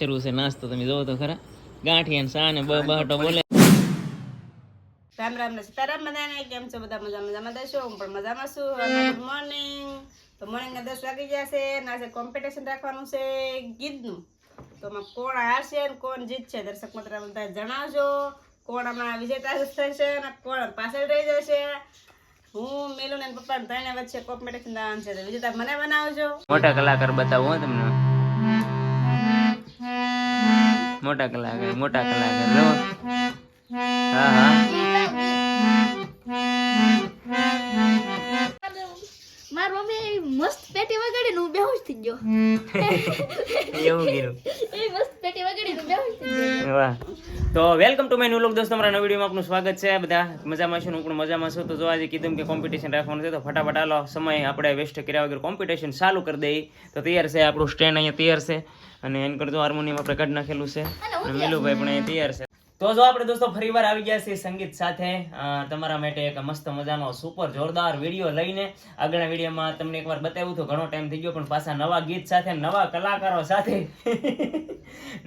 શરૂ છે નાસ્તો તમે જોવો તો ખરા. ગાંઠિયા સા ને બ બહાટો બોલે. રામ રામ ને સીતારામ બધાને કેમ છો બધા? મજા મજામાં દેશો હું પણ મજામાં છું. ગુડ મોર્નિંગ તો મોર્નિંગ ના દસ વાગી ગયા છે ને આજે કોમ્પિટિશન રાખવાનું છે ગીતનું. તો આમાં કોણ હારશે અને કોણ જીતશે દર્શક મિત્ર બધા જણાવજો. કોણ આમાં વિજેતા થશે અને કોણ પાછળ રહી જશે. હું મેલું ને પપ્પા ત્રણે વચ્ચે કોમ્પિટિશન દાન છે વિજેતા મને બનાવજો. મોટા કલાકાર બતાવો તમને. મોટા કલાકાર મોટા કલાકાર જો હા હા. મારી મમ્મી મસ્ત પેટી વગાડી હું બેહોશ થઈ ગયો. એવું કીધું એ મસ્ત પેટી વગાડી હું બેહોશ થઈ ગયો. વાહ. તો welcome to my new look દોસ્તો અમારા નવા વિડીયોમાં આપનું સ્વાગત છે બધા. મજામાં છું હું પણ મજામાં છું. તો જો આજે કીધું કે કોમ્પિટિશન રાખવાનું છે તો ફટાફટ આલો સમય આપણે વેસ્ટ કર્યા વગર કોમ્પિટિશન ચાલુ કરી દઈએ તો તૈયાર છે આપણું સ્ટેન્ડ અહીંયા તૈયાર છે. અને એન કરતો હાર્મોનિયમ આપણે કાઢી નાખેલું છે. અને મિલુભાઈ પણ અહીંયા તૈયાર છે. તો જો આપણે દોસ્તો ફરીવાર આવી ગયા છીએ સંગીત સાથે. તમારા માટે એક મસ્ત મજાનો સુપર જોરદાર વીડિયો લઈને આગળના વિડીયોમાં તમને એકવાર બતાવ્યું તો ઘણો ટાઈમ થઈ ગયો પણ પાછા નવા ગીત સાથે નવા કલાકારો સાથે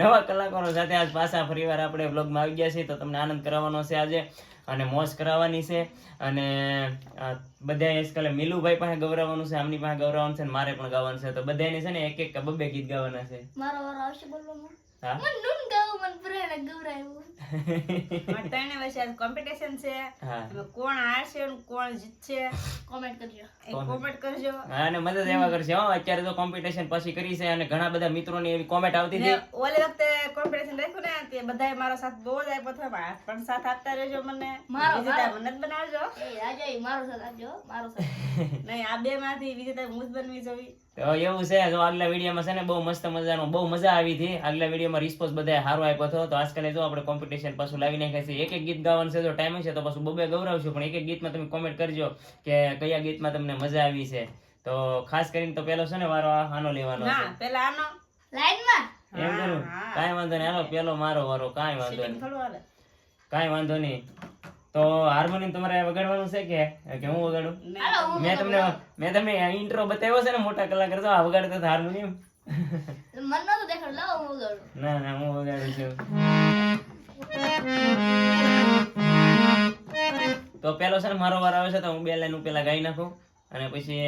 નવા કલાકારો સાથે આજ પાછા ફરીવાર આપણે વ્લોગમાં આવી ગયા છીએ. તો તમને આનંદ કરાવવાનો છે આજે. અને મોજ કરાવવાની છે. અને બધા આજકાલ મિલુભાઈ પાસે ગૌરવવાનું છે આમની પાસે ગૌરવવાનું છે અને મારે પણ ગાવાનું છે. તો બધાને છે ને એક એક બબે ગીત ગાવાના છે. મારો વારો આવશે બોલવામાં. હા? મને ગાવ ગવરાયું ત્રણે વચ્ચે કોમ્પિટિશન છે. એમાં કોણ હારશે કોણ જીતશે? કોમેન્ટ કરજો. એ કોમેન્ટ કરજો. હા, અને મદદ એવા કરશે. હો અત્યારે તો કોમ્પિટિશન પછી કરી છે અને ઘણા બધા મિત્રોની એવી કોમેન્ટ આવતી ને હતી ઓલે વખતે કોમ્પિટિશન રાખ્યું ને તે બધાએ મારો સાથ બહુ જ આપ્યો હતો. પણ સાથ આપતા રહેજો મને. મારો, વિજેતા મને જ બનાવજો. એ આજે મારો સાથ આપજો મારો સાથ. નહીં આ બે માંથી વિજેતા હું જ બનવી જોવી. તો એવું છે જો આગલા વિડીયોમાં છે ને બહુ મસ્ત મજાનો બહુ મજા આવી હતી. આગલા વિડીયોમાં રિસ્પોન્સ બધાએ સારો આપ્યો. હતો તો આજકાલ જો આપણે કોમ્પિટિશન પાછું લાવી નાખ્યા છે. એક એક ગીત ગાવાનું છે જો ટાઈમ છે તો પાછું બબે ગૌરવશું. પણ એક એક ગીતમાં તમે કોમેન્ટ કરજો કે કયા ગીતમાં તમને મજા આવી છે. તો ખાસ કરીને તો પેલો છે ને વારો આનો લેવાનો છે. ના પેલા આનો. લાઈનમાં? એમ કરું? કાંઈ વાંધો નહીં. હાલો પેલો મારો વારો કાંઈ વાંધો નહીં. કાંઈ વાંધો નહીં. તો હાર્મોનિયમ તમારે વગાડવાનું છે કે? કે હું વગાડું? મેં તમને મેં તમને ઇન્ટ્રો બતાવ્યો છે ને મોટા કલાકાર તો આ વગાડતા હાર્મોનિયમ. મન નતો દેખાડ, લાવો હું વગાડું ના ના, હું વગાડું છું. તો પેલો છે ને, મારો વાર આવે છે, તો હું બે લાઈન પેલા ગાઈ નાખું અને પછી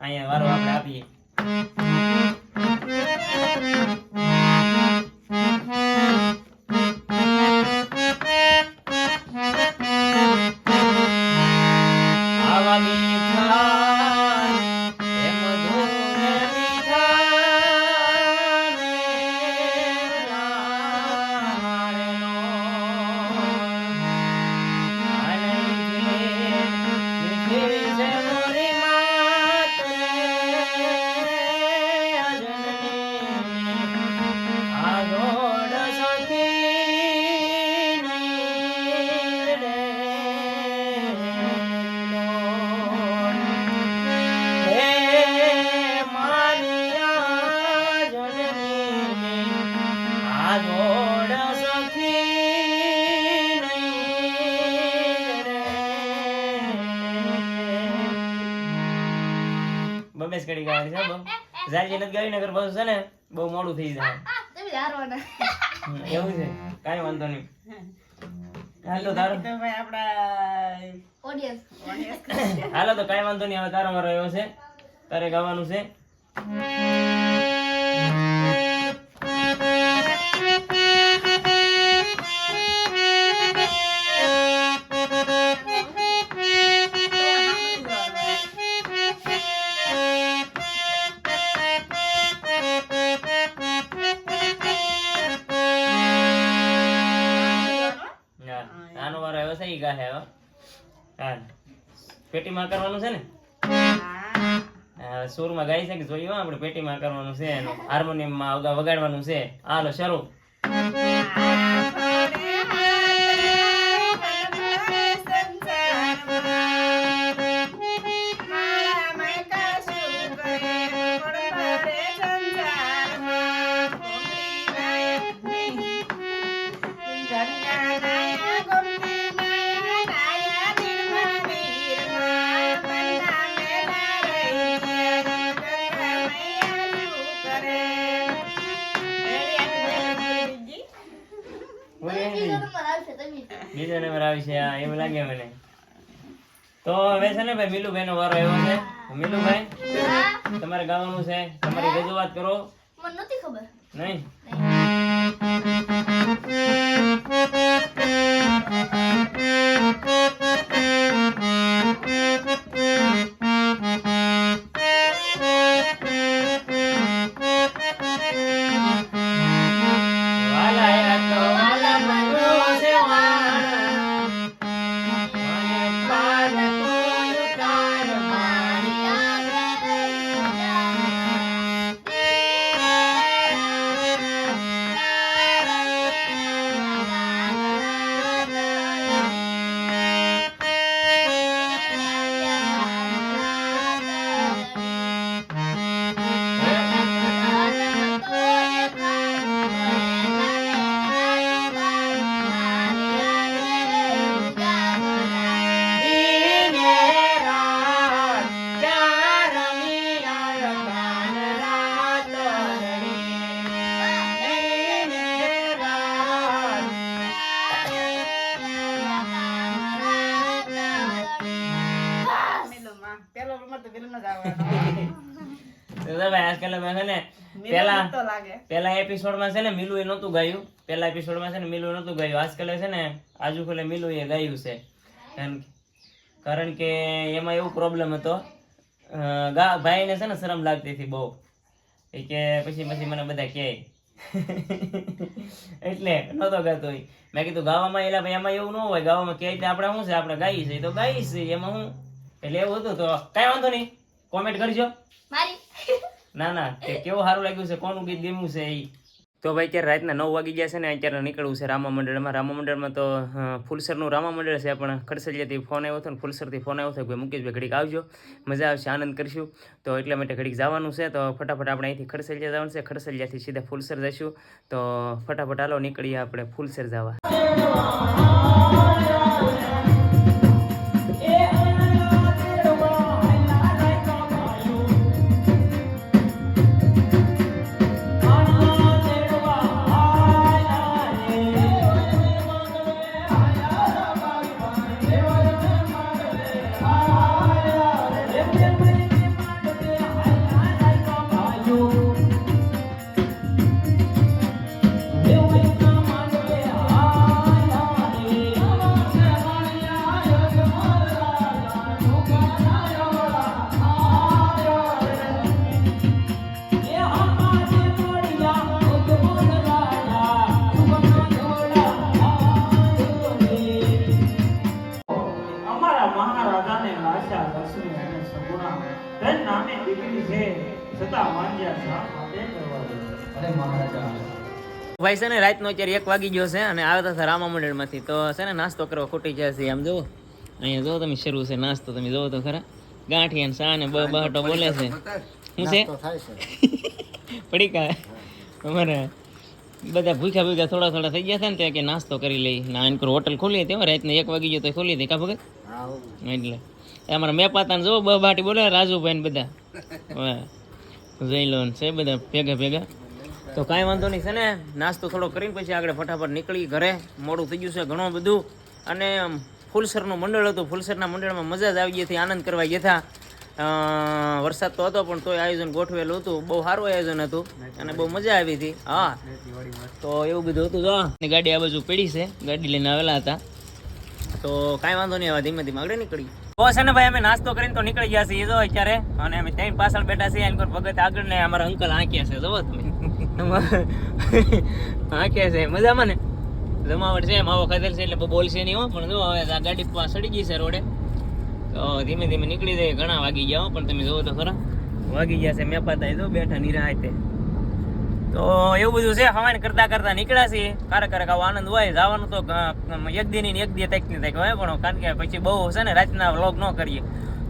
અહીંયા વારો આપણે આપીએ. બબેસ છે બહુ જાજી નથી ગાવી નગર બસ છે ને બહુ મોડું થઈ જાય. તમે હારવાના એવું છે. કાઈ વાંધો નહીં. હાલો તો તારો તો ભાઈ આપડા ઓડિયન્સ હાલો તો કાઈ વાંધો નહીં હવે તારો મારો એવો છે. તારે ગાવાનું છે. હાલ. પેટીમાં કરવાનું છે ને? સૂરમાં ગાઈ છે કે જોયું? હો આપણે પેટીમાં કરવાનું છે. હાર્મોનિયમમાં વગા- વગાડવાનું છે. હાલો શરૂ. બીજો નંબર આવશે એમ લાગે મને. તો હવે છે ને ભાઈ મિલુભાઈ નો વારો આવ્યો છે. મિલુભાઈ તમારે ગાવાનું છે. તમારી રજૂઆત કરો. મને નથી ખબર. નહીં. તો મેં છે ને પેલા પેલા એપિસોડમાં છે ને મિલુ એ નહોતું ગાયું. પેલા એપિસોડમાં છે ને મિલુ નહોતું ગાયું. આજકાલ છે ને આજુ ખોલે મિલુ એ ગાયું છે. કારણ કે- એમાં એવું પ્રોબ્લેમ હતો. ગા ભાઈને છે ને શરમ લાગતી હતી બહુ. એ કે પછી પછી મને બધા કહે એટલે નહોતો ગાતો ઈ. મેં કીધું ગાવામાં એલા ભાઈ એમાં એવું ન હોય. ગાવામાં કે એટલે આપણે શું છે? આપણે ગાઈ છે તો ગાઈ છે એમાં હું એટલે એવું હતું તો કાંઈ વાંધો નહીં. કોમેન્ટ કરજો. મારી. ના ના, કે કેવું સારું લાગ્યું છે? કોનું ગીત ગમ્યું છે એ તો ભાઈ અત્યારે રાતના નવ વાગી ગયા છે ને, અત્યારે નીકળવું છે રામા મંડળમાં. રામા મંડળમાં તો ફૂલસરનું રામા મંડળ છે, પણ ખડસલિયાથી ફોન આવ્યો હતો ને, ફૂલસરથી ફોન આવ્યો હતો, કે ભાઈ મુકેશભાઈ ઘડીક આવજો. મજા આવશે, આનંદ કરશું. તો એટલા માટે ઘડીક જવાનું છે, તો ફટાફટ આપણે અહીંથી ખડસલિયા જવાનું છે. ખડસલિયાથી સીધા ફૂલસર જઈશું. તો ફટાફટ હાલો, નીકળીએ આપણે ફૂલસર જવા. ભાઈ છે ને રાતનો અત્યારે એક વાગી ગયો છે અને આવતા હતા રામા મંડળમાંથી. તો છે ને નાસ્તો કરવા ખોટી જાય છે આમ જુઓ. અહીંયા જુઓ તમે શરૂ છે નાસ્તો તમે જુઓ તો ખરા. ગાંઠિયા ને સા ને બ બહાટો બોલે છે. શું છે. પડીકા અમારે બધા ભૂખ્યા ભૂખ્યા થોડા થોડા થઈ ગયા છે ને ત્યાં કે નાસ્તો કરી લઈ. ના એમ કરો હોટલ ખોલી હતી હો, રાતને એક વાગી ગયો તો ખોલી હતી કા ભગત? એટલે. અમારા મેપાતા જો બ બાટી બોલે રાજુભાઈ ને બધા. જઈ લો છે બધા ભેગા ભેગા. તો કાંઈ વાંધો નહીં છે ને નાસ્તો થોડો કરીને પછી આગળ ફટાફટ નીકળી ઘરે. મોડું થઈ ગયું છે ઘણું બધું. અને ફૂલસરનું મંડળ હતું ફૂલસરના મંડળમાં મજા જ આવી ગઈ હતી આનંદ કરવા ગયા હતા. વરસાદ તો હતો, પણ તોય આયોજન ગોઠવેલું હતું. બહુ સારું આયોજન હતું અને બહુ મજા આવી હતી. હા. તો એવું બધું હતું, જો. ગાડી આ બાજુ પડી છે. ગાડી લઈને આવેલા હતા. તો કાંઈ વાંધો નહીં, હવે ધીમે ધીમે આગળ નીકળી બસ છે ને ભાઈ, અમે નાસ્તો કરીને તો નીકળી ગયા છીએ, જો, અત્યારે. અને અમે ત્યાં પાછળ બેઠા છીએ એની પર ભગત આગળ ને અમારા અંકલ આંક્યા છે જોવો તમે. આંક્યા છે, મજામાં ને? જમાવટ છે માવો ખાધેલ છે, એટલે બોલશે નહીં હો, પણ જો, હવે ગાડી સડી ગઈ છે રોડે. તો ધીમે ધીમે નીકળી જાય, ઘણા વાગી ગયા પણ તમે જોવો તો ખરા. વાગી ગયા છે, મેં પાતા જો, બેઠા નિરાતે તો એવું બધું છે, હવાને કરતા કરતા નીકળ્યા છીએ. કારક ક્યારેક આવો આનંદ હોય, જવાનું તો એક દિન એક દી તકની તક હોય પણ કારણ કે પછી બહુ છે ને, રાતના વ્લોગ ન કરીએ.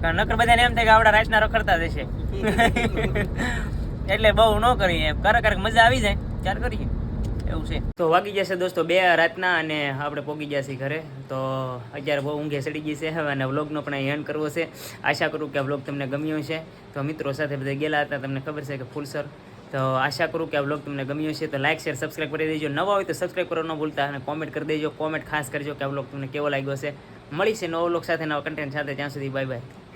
કારણ નકર બધાને એમ થાય કે આપણા રાતના રખડતા જશે એટલે બહુ ન કરીએ. કારક ક્યારેક મજા આવી જાય. ત્યારે કરીએ. એવું છે. તો વાગી જશે દોસ્તો બે રાતના અને આપણે પોગી જશે ઘરે. તો અત્યારે બહુ ઊંઘે સડી ગઈ છે હવે અને વ્લોગનો પણ એન્ડ કરવો છે. આશા કરું કે આ વ્લોગ તમને ગમ્યો છે તો મિત્રો સાથે બધા ગયેલા હતા, તમને ખબર છે કે ફૂલસર તો આશા કરું કે આ વ્લોગ તમને ગમ્યો છે તો લાઇક શેર સબસ્ક્રાઈબ કરી દેજો. નવા હોય તો સબસ્ક્રાઈબ કરવા ન ભૂલતા અને કોમેન્ટ કરી દેજો. કોમેન્ટ ખાસ કરજો કે આ વ્લોગ તમને કેવો લાગ્યો છે મળી છે નવો વ્લોગ સાથે, નવા કન્ટેન્ટ સાથે. ત્યાં સુધી બાય બાય